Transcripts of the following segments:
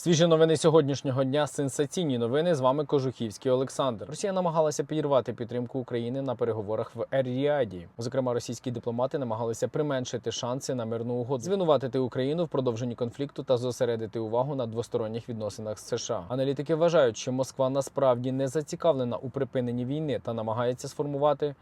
Свіжі новини сьогоднішнього дня. Сенсаційні новини. З вами Кожухівський Олександр. Росія намагалася підірвати підтримку України на переговорах в Ер-Ріаді. Зокрема, російські дипломати намагалися применшити шанси на мирну угоду, звинуватити Україну в продовженні конфликту та зосередити увагу на двосторонніх відносинах з США. Аналітики вважають, що Москва насправді не зацікавлена у припиненні війни та намагається сформувати.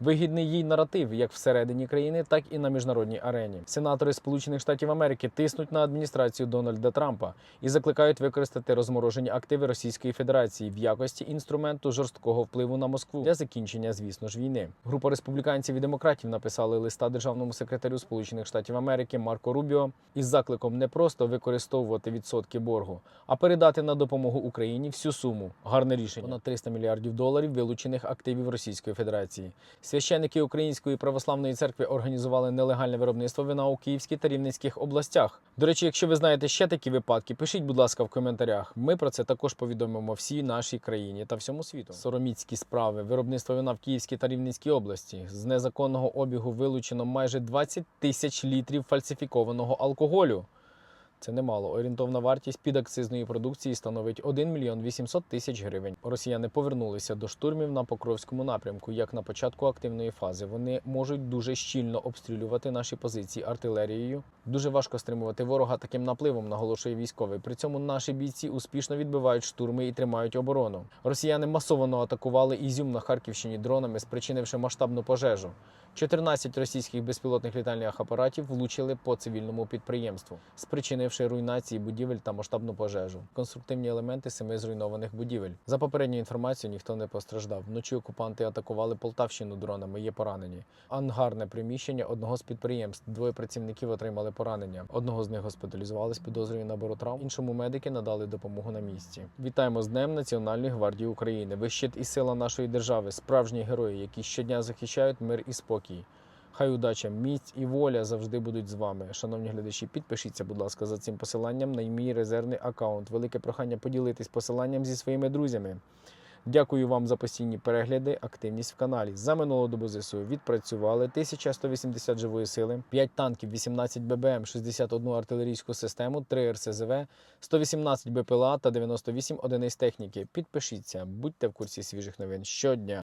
Вигідний їй наратив як всередині країни, так і на міжнародній арені. Сенатори Сполучених Штатів Америки тиснуть на адміністрацію Дональда Трампа і закликають використати розморожені активи Російської Федерації в якості інструменту жорсткого впливу на Москву для закінчення, звісно ж, війни. Група республіканців і демократів написали листа державному секретарю Сполучених Штатів Америки Марко Рубіо із закликом не просто використовувати відсотки боргу, а передати на допомогу Україні всю суму. Гарне рішення понад 300 мільярдів доларів вилучених активів Російської Федерації. Священники Української православної церкви організували нелегальне виробництво вина у Київській та Рівненських областях. До речі, якщо ви знаєте ще такі випадки, пишіть, будь ласка, в коментарях. Ми про це також повідомимо всій нашій країні та всьому світу. Сороміцькі справи виробництво вина в Київській та Рівненській області. З незаконного обігу вилучено майже 20 тисяч літрів фальсифікованого алкоголю. Це немало. Орієнтовна вартість підакцизної продукції становить 1 мільйон 800 тисяч гривень. Росіяни повернулися до штурмів на Покровському напрямку, як на початку активної фази. Вони можуть дуже щільно обстрілювати наші позиції артилерією. Дуже важко стримувати ворога таким напливом, наголошує військовий. При цьому наші бійці успішно відбивають штурми і тримають оборону. Росіяни масово атакували Ізюм на Харківщині дронами, спричинивши масштабну пожежу. 14 російських безпілотних літальних апаратів влучили по цивільному підприємству, спричинивши руйнації будівель та масштабну пожежу. Конструктивні елементи семи зруйнованих будівель. За попередньою інформацією, ніхто не постраждав. Вночі окупанти атакували Полтавщину дронами. Є поранені. Ангарне приміщення одного з підприємств. Двоє працівників отримали поранення. Одного з них госпіталізували з підозрою набору травм. Іншому медики надали допомогу на місці. Вітаємо з Днем Національної гвардії України. Ви щит і сила нашої держави, справжні герої, які щодня захищають мир і спокій. Хай удача, міць і воля завжди будуть з вами. Шановні глядачі, підпишіться, будь ласка, за цим посиланням на мій резервний аккаунт. Велике прохання поділитись посиланням зі своїми друзями. Дякую вам за постійні перегляди, активність в каналі. За минулу добу ЗСУ відпрацювали 1180 живої сили, 5 танків, 18 ББМ, 61 артилерійську систему, 3 РСЗВ, 118 БПЛА та 98 одиниць техніки. Підпишіться, будьте в курсі свіжих новин щодня.